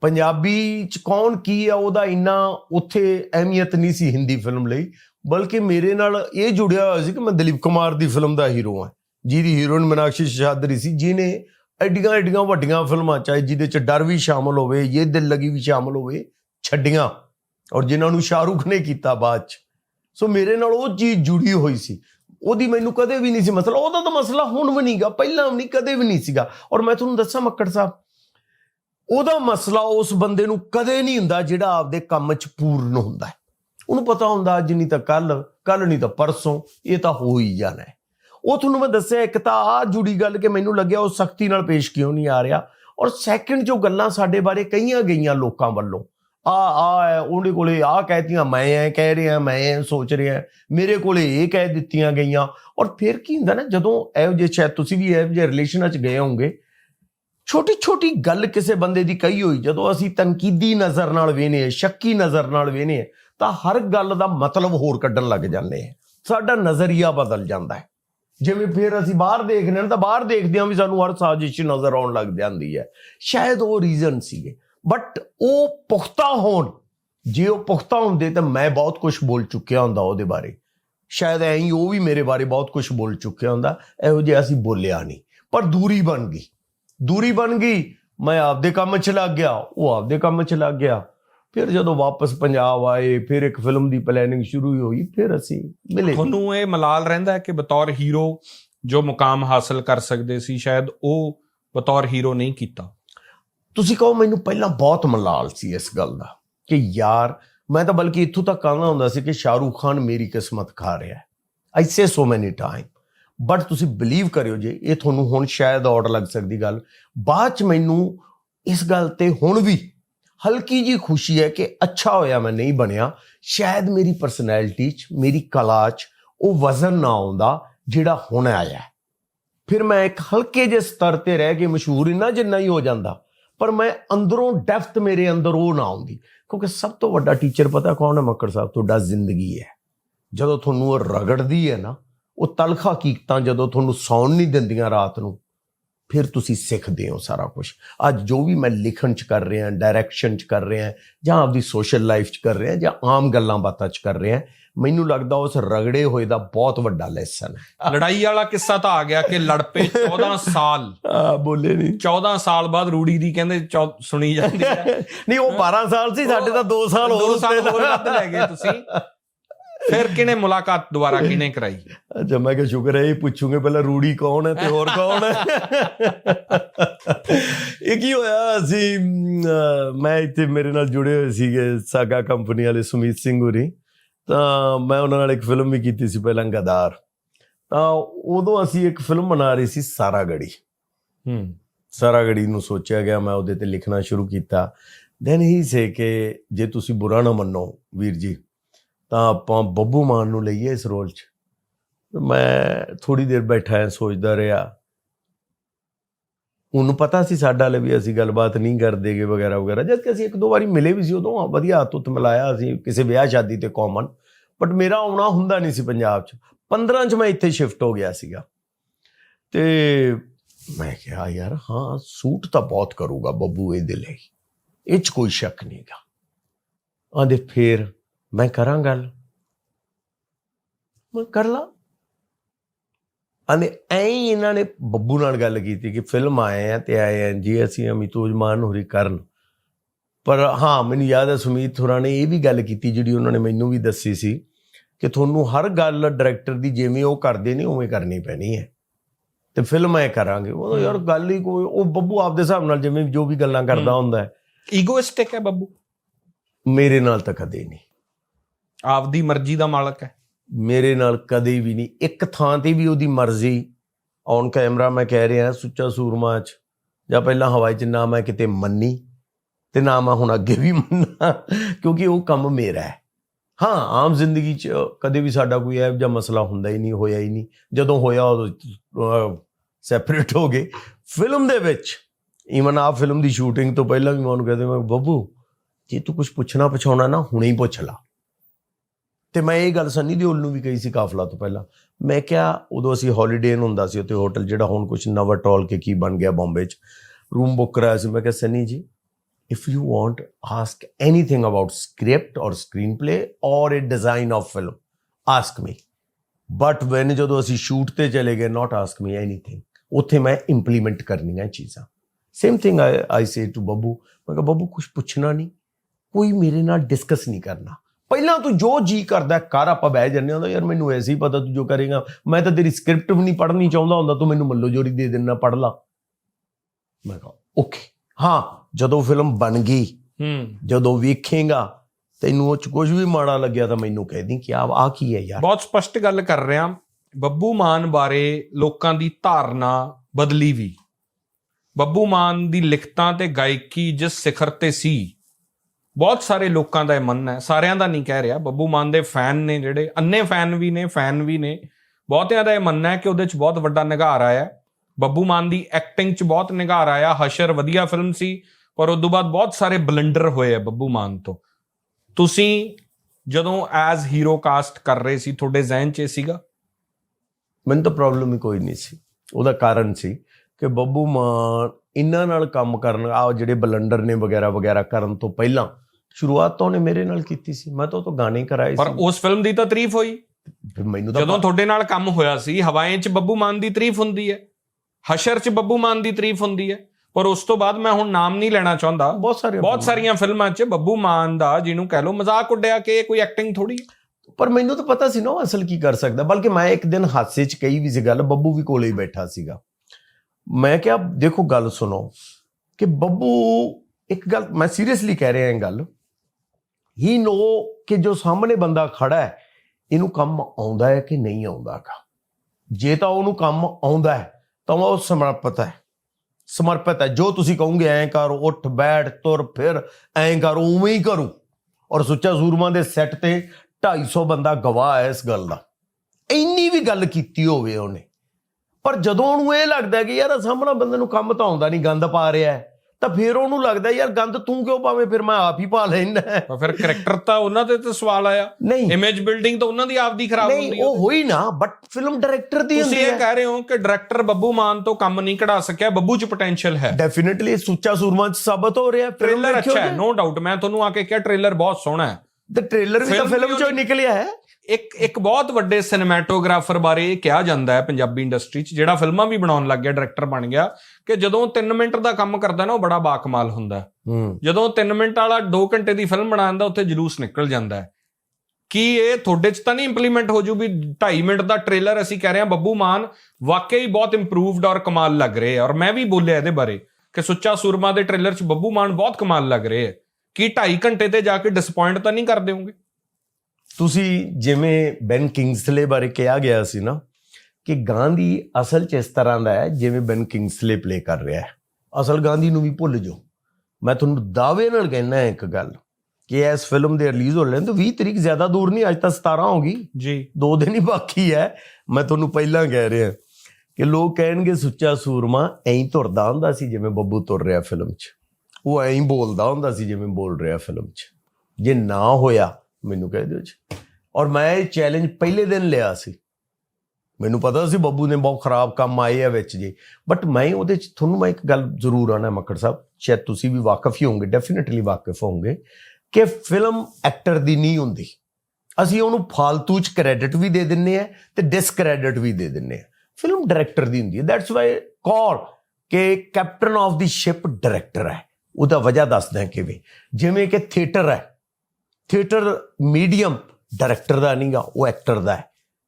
ਪੰਜਾਬੀ 'ਚ ਕੌਣ ਕੀ ਆ, ਉਹਦਾ ਇੰਨਾ ਉੱਥੇ ਅਹਿਮੀਅਤ ਨਹੀਂ ਸੀ ਹਿੰਦੀ ਫਿਲਮ ਲਈ। ਬਲਕਿ ਮੇਰੇ ਨਾਲ ਇਹ ਜੁੜਿਆ ਹੋਇਆ ਸੀ ਕਿ ਮੈਂ ਦਲੀਪ ਕੁਮਾਰ ਦੀ ਫਿਲਮ ਦਾ ਹੀਰੋ ਹਾਂ। ਜਿਹਦੀ ਹੀਰੋਇਨ ਮਨਾਕਸ਼ੀ ਸ਼ਹਾਦਰੀ ਸੀ ਜਿਨੇ ਐਡੀਆਂ ਐਡੀਆਂ ਵੱਡੀਆਂ ਫਿਲਮਾਂ, ਚਾਹੇ ਜਿਹਦੇ 'ਚ ਡਰ ਵੀ ਸ਼ਾਮਲ ਹੋਵੇ ਇਹ ਦਿਲ ਲਗੀ ਵੀ ਸ਼ਾਮਲ ਹੋਵੇ, ਛੱਡੀਆਂ। ਔਰ ਜਿਨ੍ਹਾਂ ਨੂੰ ਸ਼ਾਹਰੁਖ ਨੇ ਕੀਤਾ ਬਾਅਦ ਚ। ਸੋ ਮੇਰੇ ਨਾਲ ਉਹ ਚੀਜ਼ ਜੁੜੀ ਹੋਈ ਸੀ। ਉਹਦੀ ਮੈਨੂੰ ਕਦੇ ਵੀ ਨਹੀਂ ਸੀ ਮਸਲਾ। ਉਹਦਾ ਤਾਂ ਮਸਲਾ ਹੁਣ ਵੀ ਨਹੀਂਗਾ ਪਹਿਲਾਂ ਵੀ ਨਹੀਂ, ਕਦੇ ਵੀ ਨਹੀਂ ਸੀਗਾ। ਔਰ ਮੈਂ ਤੁਹਾਨੂੰ ਦੱਸਾਂ, ਮੱਕੜ ਸਾਹਿਬ ਉਹਦਾ ਮਸਲਾ ਉਸ ਬੰਦੇ ਨੂੰ ਕਦੇ ਨਹੀਂ ਹੁੰਦਾ ਜਿਹੜਾ ਆਪਦੇ ਕੰਮ 'ਚ ਪੂਰਨ ਹੁੰਦਾ ਹੈ। ਉਹਨੂੰ ਪਤਾ ਹੁੰਦਾ ਅੱਜ ਨਹੀਂ ਤਾਂ ਕੱਲ ਕੱਲ ਨਹੀਂ ਤਾਂ ਪਰਸੋਂ ਇਹ ਤਾਂ ਹੋ ਹੀ ਜਾਣਾ ਹੈ। ਉਹ ਤੁਹਾਨੂੰ ਮੈਂ ਦੱਸਿਆ ਇੱਕ ਤਾਂ ਆ ਜੁੜੀ ਗੱਲ ਕਿ ਮੈਨੂੰ ਲੱਗਿਆ ਉਹ ਸਖਤੀ ਨਾਲ ਪੇਸ਼ ਕਿਉਂ ਨਹੀਂ ਆ ਰਿਹਾ ਔਰ ਸੈਕਿੰਡ ਜੋ ਗੱਲਾਂ ਸਾਡੇ ਬਾਰੇ ਕਹੀਆਂ ਗਈਆਂ ਲੋਕਾਂ ਵੱਲੋਂ ਆ ਆ ਹੈ, ਉਹਦੇ ਕੋਲੇ ਆ ਕਹਿਤੀਆਂ ਮੈਂ ਐ ਕਹਿ ਰਿਹਾ ਮੈਂ ਐ ਸੋਚ ਰਿਹਾ ਮੇਰੇ ਕੋਲੇ ਇਹ ਕਹਿ ਦਿੱਤੀਆਂ ਗਈਆਂ। ਔਰ ਫਿਰ ਕੀ ਹੁੰਦਾ ਨਾ ਜਦੋਂ ਇਹੋ ਜਿਹੇ ਸ਼ਾਇਦ ਤੁਸੀਂ ਵੀ ਇਹੋ ਜਿਹੇ ਰਿਲੇਸ਼ਨਾਂ 'ਚ ਗਏ ਹੋਵੋਗੇ ਛੋਟੀ ਛੋਟੀ ਗੱਲ ਕਿਸੇ ਬੰਦੇ ਦੀ ਕਹੀ ਹੋਈ, ਜਦੋਂ ਅਸੀਂ ਤਨਕੀਦੀ ਨਜ਼ਰ ਨਾਲ ਵੇਨੇ ਸ਼ੱਕੀ ਨਜ਼ਰ ਨਾਲ ਵੇਨੇ ਤਾਂ ਹਰ ਗੱਲ ਦਾ ਮਤਲਬ ਹੋਰ ਕੱਢਣ ਲੱਗ ਜਾਂਦੇ ਆ ਸਾਡਾ ਨਜ਼ਰੀਆ ਬਦਲ ਜਾਂਦਾ ਹੈ। ਜਿਵੇਂ ਫਿਰ ਅਸੀਂ ਬਾਹਰ ਦੇਖਦੇ ਹਾਂ ਤਾਂ ਬਾਹਰ ਦੇਖਦੇ ਹਾਂ ਵੀ ਸਾਨੂੰ ਹਰ ਸਾਜ਼ਿਸ਼ ਨਜ਼ਰ ਆਉਣ ਲੱਗ ਜਾਂਦੀ ਹੈ। ਸ਼ਾਇਦ ਉਹ ਰੀਜ਼ਨ ਸੀਗੇ ਬਟ ਉਹ ਪੁਖਤਾ ਹੋਣ, ਜੇ ਉਹ ਪੁਖਤਾ ਹੁੰਦੇ ਤਾਂ ਮੈਂ ਬਹੁਤ ਕੁਝ ਬੋਲ ਚੁੱਕਿਆ ਹੁੰਦਾ ਉਹਦੇ ਬਾਰੇ। ਸ਼ਾਇਦ ਐਂ ਹੀ ਉਹ ਵੀ ਮੇਰੇ ਬਾਰੇ ਬਹੁਤ ਕੁਝ ਬੋਲ ਚੁੱਕਿਆ ਹੁੰਦਾ, ਇਹੋ ਜਿਹਾ ਅਸੀਂ ਬੋਲਿਆ ਨਹੀਂ, ਪਰ ਦੂਰੀ ਬਣ ਗਈ। ਦੂਰੀ ਬਣ ਗਈ ਮੈਂ ਆਪਦੇ ਕੰਮ 'ਚ ਲੱਗ ਗਿਆ ਉਹ ਆਪਦੇ ਕੰਮ 'ਚ ਲੱਗ ਗਿਆ। ਫਿਰ ਜਦੋਂ ਵਾਪਸ ਪੰਜਾਬ ਆਏ ਫਿਰ ਇੱਕ ਫਿਲਮ ਦੀ ਪਲੈਨਿੰਗ ਸ਼ੁਰੂ ਹੋਈ ਫਿਰ ਅਸੀਂ ਮਿਲੇ। ਤੁਹਾਨੂੰ ਇਹ ਮਲਾਲ ਰਹਿੰਦਾ ਹੈ ਕਿ ਬਤੌਰ ਹੀਰੋ ਜੋ ਮੁਕਾਮ ਹਾਸਲ ਕਰ ਸਕਦੇ ਸੀ ਸ਼ਾਇਦ ਉਹ ਬਤੌਰ ਹੀਰੋ ਨਹੀਂ ਕੀਤਾ। ਤੁਸੀਂ ਕਹੋ ਮੈਨੂੰ ਪਹਿਲਾਂ ਬਹੁਤ ਮਲਾਲ ਸੀ ਇਸ ਗੱਲ ਦਾ ਕਿ ਯਾਰ ਮੈਂ ਤਾਂ ਬਲਕਿ ਇੱਥੋਂ ਤੱਕ ਕਹਿੰਦਾ ਹੁੰਦਾ ਸੀ ਕਿ ਸ਼ਾਹਰੂਖ ਖਾਨ ਮੇਰੀ ਕਿਸਮਤ ਖਾ ਰਿਹਾ ਹੈ। I say so many time but ਤੁਸੀਂ ਬਲੀਵ ਕਰਿਓ ਜੇ, ਇਹ ਤੁਹਾਨੂੰ ਹੁਣ ਸ਼ਾਇਦ ਔਡ ਲੱਗ ਸਕਦੀ ਗੱਲ। ਬਾਅਦ ਚ ਮੈਨੂੰ ਇਸ ਗੱਲ ਤੇ ਹੁਣ ਵੀ ਹਲਕੀ ਜੀ ਖੁਸ਼ੀ ਹੈ ਕਿ ਅੱਛਾ ਹੋਇਆ ਮੈਂ ਨਹੀਂ ਬਣਿਆ। ਸ਼ਾਇਦ ਮੇਰੀ ਪਰਸਨੈਲਿਟੀ ਚ, ਮੇਰੀ ਕਲਾ ਚ ਉਹ ਵਜ਼ਨ ਨਾ ਆਉਂਦਾ ਜਿਹੜਾ ਹੁਣ ਆਇਆ ਫਿਰ ਮੈਂ ਇੱਕ ਹਲਕੇ ਜਿਹੇ ਸਤਰ ਤੇ ਰਹਿ ਕੇ ਮਸ਼ਹੂਰ ਇੰਨਾ ਜਿੰਨਾ ਹੀ ਹੋ ਜਾਂਦਾ, ਪਰ ਮੈਂ ਅੰਦਰੋਂ ਡੈਫਥ ਮੇਰੇ ਅੰਦਰ ਉਹ ਨਾ ਆਉਂਦੀ। ਕਿਉਂਕਿ ਸਭ ਤੋਂ ਵੱਡਾ ਟੀਚਰ ਪਤਾ ਕੌਣ ਹੈ? ਮੱਕੜ ਸਾਹਿਬ, ਤੁਹਾਡਾ ਜ਼ਿੰਦਗੀ ਹੈ। ਜਦੋਂ ਤੁਹਾਨੂੰ ਉਹ ਰਗੜਦੀ ਹੈ ਨਾ ਉਹ ਤਲਖ ਹਕੀਕਤਾਂ ਜਦੋਂ ਤੁਹਾਨੂੰ ਸੌਣ ਨਹੀਂ ਦਿੰਦੀਆਂ ਰਾਤ ਨੂੰ ਫਿਰ ਤੁਸੀਂ ਸਿੱਖਦੇ ਹੋ ਸਾਰਾ ਕੁਝ ਅੱਜ ਜੋ ਵੀ ਮੈਂ ਲਿਖਣ ਚ ਕਰ ਰਿਹਾ ਡਾਇਰੈਕਸ਼ਨ ਚ ਕਰ ਰਿਹਾ ਜਾਂ ਆਪਦੀ ਸੋਸ਼ਲ ਲਾਈਫ ਚ ਕਰ ਰਿਹਾ ਜਾਂ ਆਮ ਗੱਲਾਂ ਬਾਤਾਂ ਚ ਕਰ ਰਿਹਾ ਮੈਨੂੰ ਲੱਗਦਾ ਉਸ ਰਗੜੇ ਹੋਏ ਦਾ ਬਹੁਤ ਵੱਡਾ ਲੈਸਨ ਹੈ। ਲੜਾਈ ਵਾਲਾ ਕਿੱਸਾ ਤਾਂ ਆ ਗਿਆ ਕਿ ਲੜ ਪਏ 14 ਸਾਲ। ਆ ਬੋਲੇ ਨਹੀਂ 14 ਸਾਲ ਬਾਅਦ ਰੂੜੀ ਦੀ ਕਹਿੰਦੇ ਸੁਣੀ ਜਾਂਦੀ ਹੈ। ਨਹੀਂ ਉਹ 12 ਸਾਲ ਸੀ ਸਾਡੇ ਤਾਂ 2 ਸਾਲ ਹੋਰ ਦੋ ਸਾਲ ਉੱਤੇ ਹੋਰ ਵੱਧ ਲੈ ਗਏ ਤੁਸੀਂ। ਫਿਰ ਕਿਨੇ ਮੁਲਾਕਾਤ ਦੁਬਾਰਾ ਕਿਨੇ ਕਰਾਈ? ਅੱਛਾ ਮੈਂ ਕਿਹਾ ਸ਼ੁਕਰ ਹੈ ਇਹ ਪੁੱਛੂਗੇ ਪਹਿਲਾਂ ਰੂੜੀ ਕੌਣ ਹੈ ਤੇ ਹੋਰ ਕੌਣ ਹੈ? ਇਹ ਕੀ ਹੋਇਆ? ਅਸੀਂ ਮੈਂ ਇੱਥੇ ਮੇਰੇ ਨਾਲ ਜੁੜੇ ਹੋਏ ਸੀਗੇ ਸਾਗਾ ਕੰਪਨੀ ਵਾਲੇ ਸੁਮੀਤ ਸਿੰਘ ਹੋਰੀ। ਤਾਂ ਮੈਂ ਉਹਨਾਂ ਨਾਲ ਇੱਕ ਫਿਲਮ ਵੀ ਕੀਤੀ ਸੀ ਪਹਿਲਾਂ ਗਦਾਰ। ਤਾਂ ਉਦੋਂ ਅਸੀਂ ਇੱਕ ਫਿਲਮ ਬਣਾ ਰਹੇ ਸੀ ਸਾਰਾ ਗੜੀ ਹੂੰ। ਸਾਰਾ ਗੜੀ ਨੂੰ ਸੋਚਿਆ ਗਿਆ ਮੈਂ ਉਹਦੇ ਤੇ ਲਿਖਣਾ ਸ਼ੁਰੂ ਕੀਤਾ। ਦੈਨ ਹੀ ਸੇ ਕਿ ਜੇ ਤੁਸੀਂ ਬੁਰਾ ਨਾ ਮੰਨੋ ਵੀਰ ਜੀ ਤਾਂ ਆਪਾਂ ਬੱਬੂ ਮਾਨ ਨੂੰ ਲਈਏ ਇਸ ਰੋਲ 'ਚ। ਮੈਂ ਥੋੜੀ ਦੇਰ ਬੈਠਾ ਐ ਸੋਚਦਾ ਰਿਹਾ। ਉਹਨੂੰ ਪਤਾ ਸੀ ਸਾਡਾ ਲਈ ਵੀ ਅਸੀਂ ਗੱਲਬਾਤ ਨਹੀਂ ਕਰਦੇਗੇ ਵਗੈਰਾ ਵਗੈਰਾ, ਜਦ ਕਿ ਅਸੀਂ ਇੱਕ ਦੋ ਵਾਰੀ ਮਿਲੇ ਵੀ ਸੀ ਉਦੋਂ। ਵਧੀਆ ਹੱਥ ਉੱਤ ਮਿਲਾਇਆ ਅਸੀਂ, ਕਿਸੇ ਵਿਆਹ ਸ਼ਾਦੀ ਤੇ ਕਾਮਨ ਬਟ ਮੇਰਾ ਆਉਣਾ ਹੁੰਦਾ ਨਹੀਂ ਸੀ ਪੰਜਾਬ 'ਚ। 15 ਚ ਮੈਂ ਇੱਥੇ ਸ਼ਿਫਟ ਹੋ ਗਿਆ ਸੀਗਾ। ਤੇ ਮੈਂ ਕਿਹਾ ਯਾਰ, ਹਾਂ, ਸੂਟ ਤਾਂ ਬਹੁਤ ਕਰੂਗਾ ਬੱਬੂ ਇਹਦੇ ਲਈ। ਇਹ ਚ ਕੋਈ ਸ਼ੱਕ ਨਹੀਂਗਾ ਆਂਦੇ ਫੇਰ ਮੈਂ ਕਰਾਂ ਗੱਲ? ਮੈਂ ਕਰ ਲਾ। ਆਂਦੇ ਐਂ ਇਹਨਾਂ ਨੇ ਬੱਬੂ ਨਾਲ ਗੱਲ ਕੀਤੀ ਕਿ ਫਿਲਮ ਆਏ ਆ ਤੇ ਆਏ ਆ ਜੀ ਅਸੀਂ ਅਮਿਤੋਜ ਮਾਨ ਹੋਰੀ ਕਰਨ। ਪਰ ਹਾਂ ਮੈਨੂੰ ਯਾਦ ਹੈ ਸੁਮੀਤ ਹੋਰਾਂ ਨੇ ਇਹ ਵੀ ਗੱਲ ਕੀਤੀ ਜਿਹੜੀ ਉਹਨਾਂ ਨੇ ਮੈਨੂੰ ਵੀ ਦੱਸੀ ਸੀ ਕਿ ਤੁਹਾਨੂੰ ਹਰ ਗੱਲ ਡਾਇਰੈਕਟਰ ਦੀ ਜਿਵੇਂ ਉਹ ਕਰਦੇ ਨੇ ਉਵੇਂ ਕਰਨੀ ਪੈਣੀ ਹੈ। ਤੇ ਫਿਲਮ ਐ ਕਰਾਂਗੇ। ਉਹ ਯਾਰ ਗੱਲ ਹੀ ਕੋਈ ਉਹ ਬੱਬੂ ਆਪਦੇ ਹਿਸਾਬ ਨਾਲ ਜਿਵੇਂ ਜੋ ਵੀ ਗੱਲਾਂ ਕਰਦਾ। ਹੁੰਦਾ ਹੈ। ਈਗੋਇਸਟਿਕ ਹੈ ਬੱਬੂ। ਮੇਰੇ ਨਾਲ ਤਾਂ ਕਦੇ ਨਹੀਂ। ਆਪਦੀ ਮਰਜ਼ੀ ਦਾ ਮਾਲਕ ਹੈ। ਮੇਰੇ ਨਾਲ ਕਦੇ ਵੀ ਨਹੀਂ, ਇੱਕ ਥਾਂ ਤੇ ਵੀ ਉਹਦੀ ਮਰਜ਼ੀ ਔਨ ਕੈਮਰਾ ਮੈਂ ਕਹਿ ਰਿਹਾ, ਸੁੱਚਾ ਸੂਰਮਾ ਚ, ਜਾਂ ਪਹਿਲਾਂ ਹਵਾਈ ਚ ਨਾ ਮੈਂ ਕਿਤੇ ਮੰਨੀ, ਤੇ ਨਾ ਮੈਂ ਹੁਣ ਅੱਗੇ ਵੀ ਮੰਨਾਂ, ਕਿਉਂਕਿ ਉਹ ਕੰਮ ਮੇਰਾ ਹੈ। ਹਾਂ, ਆਮ ਜ਼ਿੰਦਗੀ ਚ ਕਦੇ ਵੀ ਸਾਡਾ ਕੋਈ ਇਹੋ ਜਿਹਾ ਮਸਲਾ ਹੁੰਦਾ ਹੀ ਨਹੀਂ, ਹੋਇਆ ਹੀ ਨਹੀਂ। ਜਦੋਂ ਹੋਇਆ ਉਦੋਂ ਸੈਪਰੇਟ ਹੋ ਗਏ। ਫਿਲਮ ਦੇ ਵਿੱਚ ਈਵਨ ਆ ਫਿਲਮ ਦੀ ਸ਼ੂਟਿੰਗ ਤੋਂ ਪਹਿਲਾਂ ਵੀ ਮੈਂ ਉਹਨੂੰ ਕਹਿੰਦੇ, ਮੈਂ ਬੱਬੂ, ਜੇ ਤੂੰ ਕੁਝ ਪੁੱਛਣਾ ਪਛਾਉਣਾ ਨਾ, ਹੁਣੇ ਹੀ ਪੁੱਛ ਲਾ। ਤੇ ਮੈਂ ਇਹ ਗੱਲ ਸੰਨੀ ਦਿਓਲ ਨੂੰ ਵੀ ਕਹੀ ਸੀ ਕਾਫਲਾ ਤੋਂ ਪਹਿਲਾਂ। ਮੈਂ ਕਿਹਾ ਉਦੋਂ ਅਸੀਂ ਹੌਲੀਡੇ ਇਨ ਹੁੰਦਾ ਸੀ ਉੱਥੇ ਹੋਟਲ ਜਿਹੜਾ ਹੁਣ ਕੁਝ ਨਵਾਂ ਟੋਲ ਕੇ ਕੀ ਬਣ ਗਿਆ ਬੰਬੇ 'ਚ। ਰੂਮ ਬੁੱਕ ਕਰਾਇਆ ਸੀ, ਮੈਂ ਕਿਹਾ ਸੰਨੀ ਜੀ, if you want, ask anything about script or screenplay or a design of film, ask me. But when ਜਦੋਂ ਅਸੀਂ ਸ਼ੂਟ ਤੇ ਚਲੇ ਗਏ, not ask me anything, ਉੱਥੇ ਮੈਂ ਇੰਪਲੀਮੈਂਟ ਕਰਨੀਆਂ ਚੀਜ਼ਾਂ। Same thing I I say to Babbu ਮੈਂ ਕਿਹਾ ਬੱਬੂ ਕੁਝ ਪੁੱਛਣਾ ਨਹੀਂ, ਕੋਈ ਮੇਰੇ ਨਾਲ ਡਿਸਕਸ ਨਹੀਂ ਕਰਨਾ। ਪਹਿਲਾਂ ਤੂੰ ਜੋ ਜੀ ਕਰਦਾ ਕਰ ਆਪਾਂ ਬਹਿ ਜੰਨੇ ਹੁੰਦਾ ਯਾਰ ਮੈਨੂੰ ਐਸੀ ਪਤਾ ਤੂੰ ਜੋ ਕਰੇਗਾ। ਮੈਂ ਤਾਂ ਤੇਰੀ ਸਕ੍ਰਿਪਟ ਵੀ ਨਹੀਂ ਪੜ੍ਹਨੀ ਚਾਹੁੰਦਾ ਹੁੰਦਾ ਤੂੰ ਮੈਨੂੰ ਮੱਲੋ ਜੋਰੀ ਦੇ ਦੇਣਾ ਪੜ੍ਹ ਲਾ। ਮੈਂ ਕਿਹਾ ਓਕੇ ਹਾਂ ਜਦੋਂ ਫਿਲਮ ਬਣ ਗਈ ਹੂੰ। ਜਦੋਂ ਵੇਖੇਗਾ ਤੈਨੂੰ ਉਹ ਚ ਕੁਝ ਵੀ ਮਾੜਾ ਲੱਗਿਆ ਤਾਂ ਮੈਨੂੰ ਕਹਿ ਦੀ ਕਿ ਆ ਆ ਕੀ ਹੈ ਯਾਰ। ਬਹੁਤ ਸਪਸ਼ਟ ਗੱਲ ਕਰ ਰਿਹਾ ਬੱਬੂ ਮਾਨ ਬਾਰੇ ਲੋਕਾਂ ਦੀ ਧਾਰਨਾ ਬਦਲੀ ਵੀ। ਬੱਬੂ ਮਾਨ ਦੀ ਲਿਖਤਾਂ ਤੇ ਗਾਇਕੀ ਜਿਸ ਸਿਖਰ ਤੇ ਸੀ ਬਹੁਤ ਸਾਰੇ ਲੋਕਾਂ ਦਾ ਇਹ ਮੰਨਣਾ ਹੈ। ਸਾਰਿਆਂ ਦਾ ਨਹੀਂ ਕਹਿ ਰਿਹਾ। ਬੱਬੂ ਮਾਨ ਦੇ ਫੈਨ ਨੇ ਜਿਹੜੇ ਅੰਨੇ ਫੈਨ ਵੀ ਨੇ, ਫੈਨ ਵੀ ਨੇ ਬਹੁਤਿਆਂ ਦਾ ਇਹ ਮੰਨਣਾ ਹੈ ਕਿ ਉਹਦੇ 'ਚ ਬਹੁਤ ਵੱਡਾ ਨਿਘਾਰ ਆਇਆ ਬੱਬੂ ਮਾਨ ਦੀ ਐਕਟਿੰਗ 'ਚ ਬਹੁਤ ਨਿਘਾਰ ਆਇਆ। ਹਸ਼ਰ ਵਧੀਆ ਫਿਲਮ ਸੀ, ਪਰ ਉਸ ਤੋਂ ਬਾਅਦ ਬਹੁਤ ਸਾਰੇ ਬਲੰਡਰ ਹੋਏ ਆ ਬੱਬੂ ਮਾਨ ਤੋਂ। ਤੁਸੀਂ ਜਦੋਂ ਐਜ਼ ਹੀਰੋ ਕਾਸਟ ਕਰ ਰਹੇ ਸੀ, ਤੁਹਾਡੇ ਜ਼ਿਹਨ 'ਚ ਇਹ ਸੀਗਾ? ਮੈਨੂੰ ਤਾਂ ਪ੍ਰੋਬਲਮ ਹੀ ਕੋਈ ਨਹੀਂ ਸੀ। ਉਹਦਾ ਕਾਰਨ ਸੀ ਕਿ ਬੱਬੂ ਮਾਨ ਇਹਨਾਂ ਨਾਲ ਕੰਮ ਕਰਨ ਆ ਜਿਹੜੇ ਬਲੰਡਰ ਨੇ ਵਗੈਰਾ ਵਗੈਰਾ ਕਰਨ ਤੋਂ ਪਹਿਲਾਂ ਸ਼ੁਰੂਆਤ ਤਾਂ ਉਹਨੇ ਮੇਰੇ ਨਾਲ ਕੀਤੀ ਸੀ ਮੈਂ ਤਾਂ ਉਹ ਤੋਂ ਗਾਣੇ ਕਰਾਏ ਪਰ ਸੀ। ਉਸ ਫਿਲਮ ਦੀ ਤਾਂ ਤਾਰੀਫ ਹੋਈ। ਮੈਨੂੰ ਤਾਂ ਜਦੋਂ ਤੁਹਾਡੇ ਨਾਲ ਕੰਮ ਹੋਇਆ ਸੀ ਹਵਾਏਂ 'ਚ ਬੱਬੂ ਮਾਨ ਦੀ ਤਾਰੀਫ ਹੁੰਦੀ ਹੈ ਹਸ਼ਰ 'ਚ ਬੱਬੂ ਮਾਨ ਦੀ ਤਾਰੀਫ ਹੁੰਦੀ ਹੈ ਪਰ ਉਸ ਤੋਂ ਬਾਅਦ ਮੈਂ ਹੁਣ ਨਾਮ ਨਹੀਂ ਲੈਣਾ ਚਾਹੁੰਦਾ। ਬਹੁਤ ਸਾਰੇ ਬਹੁਤ ਸਾਰੀਆਂ ਫਿਲਮਾਂ 'ਚ ਬੱਬੂ ਮਾਨ ਦਾ ਜਿਹਨੂੰ ਕਹਿ ਲਓ ਮਜ਼ਾਕ ਉੱਡਿਆ ਕਿ ਇਹ ਕੋਈ ਐਕਟਿੰਗ ਥੋੜੀ ਪਰ ਮੈਨੂੰ ਤਾਂ ਪਤਾ ਸੀ ਨਾ ਉਹ ਅਸਲ ਕੀ ਕਰ ਸਕਦਾ ਬਲਕਿ ਮੈਂ ਇੱਕ ਦਿਨ ਹਾਸੇ 'ਚ ਕਹੀ ਵੀ ਸੀ ਗੱਲ ਬੱਬੂ ਵੀ ਕੋਲੇ ਹੀ ਬੈਠਾ ਸੀਗਾ। ਮੈਂ ਕਿਹਾ ਦੇਖੋ ਗੱਲ ਸੁਣੋ ਕਿ ਬੱਬੂ ਇੱਕ ਗੱਲ ਮੈਂ ਸੀਰੀਅਸਲੀ ਕਹਿ ਰਿਹਾ ਇਹ ਗੱਲ ਹੀ ਨੋ ਕਿ ਜੋ ਸਾਹਮਣੇ ਬੰਦਾ ਖੜਾ ਹੈ ਇਹਨੂੰ ਕੰਮ ਆਉਂਦਾ ਹੈ ਕਿ ਨਹੀਂ ਆਉਂਦਾਗਾ ਜੇ ਤਾਂ ਉਹਨੂੰ ਕੰਮ ਆਉਂਦਾ ਹੈ ਤਾਂ ਉਹ ਸਮਰਪਿਤ ਹੈ। ਸਮਰਪਿਤ ਹੈ। ਜੋ ਤੁਸੀਂ ਕਹੋਗੇ ਐਂ ਕਰ ਉੱਠ ਬੈਠ ਤੁਰ ਫਿਰ ਐਂ ਕਰ ਉਵੇਂ ਹੀ ਕਰੂ। ਔਰ ਸੁੱਚਾ ਸੂਰਮਾ ਦੇ ਸੈੱਟ ਤੇ 250 ਬੰਦਾ ਗਵਾਹ ਹੈ ਇਸ ਗੱਲ ਦਾ। ਇੰਨੀ ਵੀ ਗੱਲ ਕੀਤੀ ਹੋਵੇ ਉਹਨੇ। ਪਰ ਜਦੋਂ ਉਹਨੂੰ ਇਹ ਲੱਗਦਾ ਕਿ ਯਾਰ ਸਾਹਮਣਾ ਬੰਦੇ ਨੂੰ ਕੰਮ ਤਾਂ ਆਉਂਦਾ ਨਹੀਂ ਗੰਦ ਪਾ ਰਿਹਾ ਹੈ, ਤਾਂ ਫਿਰ ਉਹਨੂੰ ਲੱਗਦਾ ਯਾਰ ਗੰਦ ਤੂੰ ਕਿਉਂ ਪਾਵੇਂ? ਫਿਰ ਮੈਂ ਆਪ ਹੀ ਪਾ ਲੈਣਾ ਤਾਂ ਫਿਰ ਕਰੈਕਟਰ ਤਾਂ ਉਹਨਾਂ ਤੇ ਤਾਂ ਸਵਾਲ ਆਇਆ। ਨਹੀਂ। ਇਮੇਜ ਬਿਲਡਿੰਗ ਤਾਂ ਉਹਨਾਂ ਦੀ ਆਪਦੀ ਖਰਾਬ ਨਹੀਂ ਹੁੰਦੀ ਉਹ ਹੈ ਹੋਈ ਨਾ ਬਟ ਫਿਲਮ ਡਾਇਰੈਕਟਰ ਦੀ ਤੁਸੀਂ ਹੁੰਦੀ ਇਹ ਹੈ। ਕਹਿ ਰਹੇ ਹੋ ਕਿ ਡਾਇਰੈਕਟਰ ਬੱਬੂ ਮਾਨ ਤੋਂ ਕੰਮ ਨਹੀਂ ਕਢਾ ਸਕਿਆ ਬੱਬੂ 'ਚ ਪੋਟੈਂਸ਼ੀਅਲ ਹੈ। ਡੈਫੀਨਿਟਲੀ ਸੁੱਚਾ ਸੂਰਮਾ ਚ ਸਾਬਤ ਹੋ ਰਿਹਾ ਟ੍ਰੇਲਰ ਅੱਛਾ ਹੈ। ਨੋ ਡਾਊਟ ਮੈਂ ਤੁਹਾਨੂੰ ਆ ਕੇ ਕਿਹਾ ਟ੍ਰੇਲਰ ਬਹੁਤ ਸੋਹਣਾ ਹੈ। ਤੇ ਟ੍ਰੇਲਰ ਵੀ ਤਾਂ ਫਿਲਮ ਚੋਂ ਨਿਕਲਿਆ ਹੈ। ਇੱਕ ਇੱਕ ਬਹੁਤ ਵੱਡੇ ਸਿਨੇਮੈਟੋਗ੍ਰਾਫਰ ਬਾਰੇ ਇਹ ਕਿਹਾ ਜਾਂਦਾ ਹੈ ਪੰਜਾਬੀ ਇੰਡਸਟਰੀ 'ਚ ਜਿਹੜਾ ਫਿਲਮਾਂ ਵੀ ਬਣਾਉਣ ਲੱਗ ਗਿਆ ਡਾਇਰੈਕਟਰ ਬਣ ਗਿਆ ਕਿ ਜਦੋਂ 3 ਮਿੰਟ ਦਾ ਕੰਮ ਕਰਦਾ ਨਾ ਉਹ ਬੜਾ ਬਾਕਮਾਲ ਹੁੰਦਾ ਹੈ। ਹੂੰ। ਜਦੋਂ 3 ਮਿੰਟ ਵਾਲਾ 2 ਘੰਟੇ ਦੀ ਫਿਲਮ ਬਣਾਉਂਦਾ ਉੱਥੇ ਜਲੂਸ ਨਿਕਲ ਜਾਂਦਾ ਹੈ। ਕੀ ਇਹ ਤੁਹਾਡੇ 'ਚ ਤਾਂ ਨਹੀਂ ਇੰਪਲੀਮੈਂਟ ਹੋ ਜੂ ਵੀ 2.5 ਮਿੰਟ ਦਾ ਟ੍ਰੇਲਰ ਅਸੀਂ ਕਹਿ ਰਹੇ ਹਾਂ ਬੱਬੂ ਮਾਨ ਵਾਕਈ ਬਹੁਤ ਇੰਪਰੂਵਡ ਔਰ ਕਮਾਲ ਲੱਗ ਰਹੇ ਆ ਔਰ ਮੈਂ ਵੀ ਬੋਲਿਆ ਇਹਦੇ ਬਾਰੇ ਕਿ ਸੁੱਚਾ ਸੂਰਮਾ ਦੇ ਟ੍ਰੇਲਰ 'ਚ ਬੱਬੂ ਮਾਨ ਬਹੁਤ ਕਮਾਲ ਲੱਗ ਰਹੇ ਆ ਕੀ 2.5 ਘੰਟੇ ਤੇ ਜਾ ਕੇ ਡਿਸਪਾਇੰਟ ਤਾਂ ਨਹੀਂ ਕਰ ਦਿਓਗੇ ਤੁਸੀਂ ਜਿਵੇਂ ਬੈਨ ਕਿੰਗਸਲੇ ਬਾਰੇ ਕਿਹਾ ਗਿਆ ਸੀ ਨਾ ਕਿ ਗਾਂਧੀ ਅਸਲ 'ਚ ਇਸ ਤਰ੍ਹਾਂ ਦਾ ਹੈ ਜਿਵੇਂ ਬੈਨ ਕਿੰਗਸਲੇ ਪਲੇ ਕਰ ਰਿਹਾ ਹੈ। ਅਸਲ ਗਾਂਧੀ ਨੂੰ ਵੀ ਭੁੱਲ ਜਾਓ। ਮੈਂ ਤੁਹਾਨੂੰ ਦਾਅਵੇ ਨਾਲ ਕਹਿਣਾ ਇੱਕ ਗੱਲ ਕਿ ਇਸ ਫਿਲਮ ਦੇ ਰਿਲੀਜ਼ ਹੋ ਲੈਣ ਤਾਂ 20 ਤਰੀਕ ਜ਼ਿਆਦਾ ਦੂਰ ਨਹੀਂ ਅੱਜ ਤਾਂ 17 ਹੋ ਗਈ। ਜੀ। ਦੋ ਦਿਨ ਹੀ ਬਾਕੀ ਹੈ ਮੈਂ ਤੁਹਾਨੂੰ ਪਹਿਲਾਂ ਕਹਿ ਰਿਹਾ ਕਿ ਲੋਕ ਕਹਿਣਗੇ ਸੁੱਚਾ ਸੂਰਮਾ ਐਂ ਤੁਰਦਾ ਹੁੰਦਾ ਸੀ ਜਿਵੇਂ ਬੱਬੂ ਤੁਰ ਰਿਹਾ ਫਿਲਮ 'ਚ। ਉਹ ਐਂ ਬੋਲਦਾ ਹੁੰਦਾ ਸੀ ਜਿਵੇਂ ਬੋਲ ਰਿਹਾ ਫਿਲਮ 'ਚ। ਜੇ ਨਾ ਹੋਇਆ ਮੈਨੂੰ ਕਹਿ ਦਿਓ ਜੀ। ਔਰ ਮੈਂ ਇਹ ਚੈਲੰਜ ਪਹਿਲੇ ਦਿਨ ਲਿਆ ਸੀ। ਮੈਨੂੰ ਪਤਾ ਸੀ ਬੱਬੂ ਨੇ ਬਹੁਤ ਖਰਾਬ ਕੰਮ ਆਏ ਆ ਵਿੱਚ ਜੀ। ਬਟ ਮੈਂ ਉਹਦੇ ਚ, ਤੁਹਾਨੂੰ ਮੈਂ ਇੱਕ ਗੱਲ ਜ਼ਰੂਰ ਆਣਾ ਮੱਕੜ ਸਾਹਿਬ। ਸ਼ਾਇਦ ਤੁਸੀਂ ਵੀ ਵਾਕਿਫ ਹੀ ਹੋਵੋਗੇ ਡੈਫੀਨਿਟਲੀ ਵਾਕਿਫ ਹੋਵੋਗੇ ਕਿ ਫਿਲਮ ਐਕਟਰ ਦੀ ਨਹੀਂ ਹੁੰਦੀ। ਅਸੀਂ ਉਹਨੂੰ ਫालतू ਚ ਕ੍ਰੈਡਿਟ ਵੀ ਦੇ ਦਿੰਨੇ ਆ ਤੇ ਡਿਸਕ੍ਰੈਡਿਟ ਵੀ ਦੇ ਦਿੰਨੇ ਆ। ਫਿਲਮ ਡਾਇਰੈਕਟਰ ਦੀ ਹੁੰਦੀ ਹੈ। ਦੈਟਸ ਵਾਈ ਕਾਲ ਕਿ captain of the ship director ਹੈ। ਉਹਦਾ ਵਜ੍ਹਾ ਦੱਸਦਾ ਕਿਵੇਂ। ਜਿਵੇਂ ਕਿ ਥੀਏਟਰ ਹੈ। ਥੀਏਟਰ ਮੀਡੀਅਮ ਡਾਇਰੈਕਟਰ ਦਾ ਨਹੀਂਗਾ ਉਹ ਐਕਟਰ ਦਾ ਹੈ।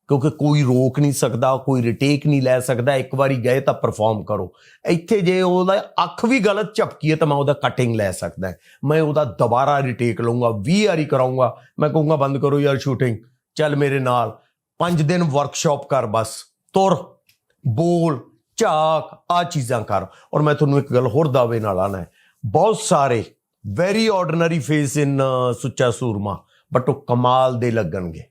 ਕਿਉਂਕਿ ਕੋਈ ਰੋਕ ਨਹੀਂ ਸਕਦਾ, ਕੋਈ ਰਿਟੇਕ ਨਹੀਂ ਲੈ ਸਕਦਾ, ਇੱਕ ਵਾਰੀ ਗਏ ਤਾਂ ਪਰਫਾਰਮ ਕਰੋ। ਇੱਥੇ ਜੇ ਉਹਦਾ ਅੱਖ ਵੀ ਗਲਤ ਝਪਕੀ ਹੈ ਤਾਂ ਮੈਂ ਉਹਦਾ ਕਟਿੰਗ ਲੈ ਸਕਦਾ ਮੈਂ ਉਹਦਾ ਦੁਬਾਰਾ ਰਿਟੇਕ ਲਵਾਂਗਾ 20 ਵਾਰੀ ਕਰਾਉਂਗਾ ਮੈਂ ਕਹੂੰਗਾ, ਬੰਦ ਕਰੋ ਯਾਰ ਸ਼ੂਟਿੰਗ ਚੱਲ ਮੇਰੇ ਨਾਲ। 5 ਦਿਨ ਵਰਕਸ਼ਾਪ ਕਰ ਬਸ, ਤੁਰ, ਬੋਲ, ਝਾਕ ਆ ਚੀਜ਼ਾਂ ਕਰ। ਔਰ ਮੈਂ ਤੁਹਾਨੂੰ ਇੱਕ ਗੱਲ ਹੋਰ ਦਾਅਵੇ ਨਾਲ ਆਣਾ ਹੈ। ਬਹੁਤ ਸਾਰੇ very ordinary face in Sucha Soorma but ਉਹ ਕਮਾਲ ਦੇ ਲੱਗਣਗੇ।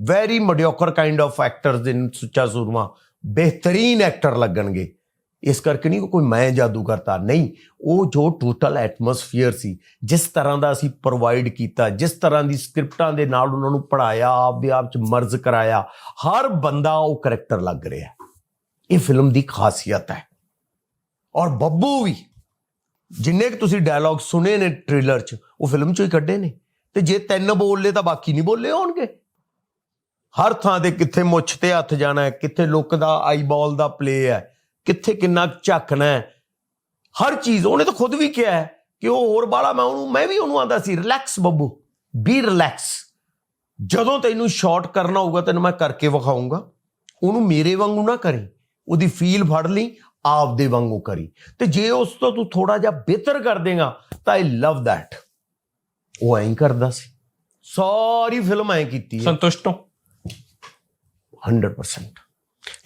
Very mediocre kind of actors in Sucha Soorma ਬਿਹਤਰੀਨ ਐਕਟਰ ਲੱਗਣਗੇ। ਇਸ ਕਰਕੇ ਨਹੀਂ ਕੋਈ ਮੈਂ ਜਾਦੂ ਕਰਤਾ ਨਹੀਂ, ਉਹ ਜੋ ਟੋਟਲ ਐਟਮੋਸਫੀਅਰ ਸੀ, ਜਿਸ ਤਰ੍ਹਾਂ ਦਾ ਅਸੀਂ ਪ੍ਰੋਵਾਈਡ ਕੀਤਾ, ਜਿਸ ਤਰ੍ਹਾਂ ਦੀ ਸਕ੍ਰਿਪਟਾਂ ਦੇ ਨਾਲ ਉਹਨਾਂ ਨੂੰ ਪੜਾਇਆ ਆਪਦੇ ਆਪ ਚ ਮਰਜ਼ ਕਰਾਇਆ, ਹਰ ਬੰਦਾ ਉਹ ਕਰੈਕਟਰ ਲੱਗ ਰਿਹਾ। ਇਹ ਫਿਲਮ ਦੀ ਖਾਸੀਅਤ ਹੈ। ਔਰ ਬੱਬੂ ਵੀ ਜਿੰਨੇ ਕਿ ਤੁਸੀਂ ਡਾਇਲੌਗ ਸੁਨੇ ਨੇ ਟ੍ਰੇਲਰ 'ਚ, ਉਹ ਫਿਲਮ 'ਚੋਂ ਹੀ ਕੱਢੇ ਨੇ। ਤੇ ਜੇ ਤਿੰਨ ਬੋਲਲੇ ਤਾਂ ਬਾਕੀ ਨਹੀਂ ਬੋਲੇ ਹੋਣਗੇ। ਹਰ ਥਾਂ ਤੇ ਕਿੱਥੇ ਮੁੱਛ ਤੇ ਹੱਥ ਜਾਣਾ ਹੈ, ਕਿੱਥੇ ਲੁੱਕ ਦਾ ਆਈਬਾਲ ਦਾ ਪਲੇ ਹੈ, ਕਿੱਥੇ ਕਿੰਨਾ ਝਾਕਣਾ ਹੈ। ਹਰ ਚੀਜ਼, ਉਹਨੇ ਤਾਂ ਖੁਦ ਵੀ ਕਿਹਾ ਹੈ ਕਿ ਉਹ ਹੋਰ ਬਾਲਾ ਮੈਂ ਉਹਨੂੰ, ਮੈਂ ਵੀ ਉਹਨੂੰ ਆਂਦਾ ਸੀ ਰਿਲੈਕਸ ਬੱਬੂ ਬੀ ਰਿਲੈਕਸ ਜਦੋਂ ਤੈਨੂੰ ਸ਼ਾਟ ਕਰਨਾ ਹੋਊਗਾ, ਤੈਨੂੰ ਮੈਂ ਕਰਕੇ ਵਿਖਾਉਂਗਾ ਉਹਨੂੰ ਮੇਰੇ ਵਾਂਗੂ ਨਾ ਕਰੀ। ਉਹਦੀ ਫੀਲ ਫੜ ਲਈ ਆਪਦੇ ਵਾਂਗੂ ਕਰੀ। ਤੇ ਜੇ ਉਸ ਤੋਂ ਤੂੰ ਥੋੜਾ ਜਿਹਾ ਬਿਹਤਰ ਕਰ ਦੇਗਾ ਤਾਂ ਆਈ ਲਵ ਥੈਟ ਉਹ ਐਂ ਕਰਦਾ ਸੀ। ਸਾਰੀ ਫਿਲਮ ਐਂ ਕੀਤੀ ਹੈ। ਸੰਤੁਸ਼ਟ ਹੋ। 100%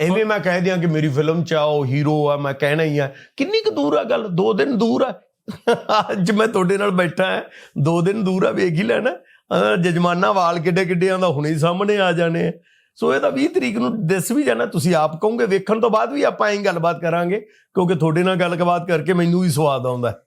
ਐਵੇਂ ਮੈਂ ਕਹਿ ਦਿਆਂ ਕਿ ਮੇਰੀ ਫਿਲਮ ਚ ਆ ਉਹ ਹੀਰੋ ਆ ਮੈਂ ਕਹਿਣਾ ਹੀ ਆ। ਕਿੰਨੀ ਕੁ ਦੂਰ ਆ ਗੱਲ? ਦੋ ਦਿਨ ਦੂਰ ਆ। ਅੱਜ ਮੈਂ ਤੁਹਾਡੇ ਨਾਲ ਬੈਠਾ ਹਾਂ। ਦੋ ਦਿਨ ਦੂਰ ਆ ਵੇਖ ਹੀ ਲੈਣਾ। ਜਜਮਾਨਾ ਵਾਲ ਕਿੱਡੇ ਕਿੱਡਿਆਂ ਦਾ ਹੁਣੇ ਸਾਹਮਣੇ ਆ ਜਾਣੇ ਆ। ਸੋ ਇਹ ਤਾਂ 20 ਤਰੀਕ ਨੂੰ ਦਿਸ ਵੀ ਜਾਣਾ, ਤੁਸੀਂ ਆਪ ਕਹੋਗੇ, ਵੇਖਣ ਤੋਂ ਬਾਅਦ ਵੀ ਆਪਾਂ ਐਂ ਗੱਲਬਾਤ ਕਰਾਂਗੇ, ਕਿਉਂਕਿ ਤੁਹਾਡੇ ਨਾਲ ਗੱਲਬਾਤ ਕਰਕੇ ਮੈਨੂੰ ਵੀ ਸਵਾਦ ਆਉਂਦਾ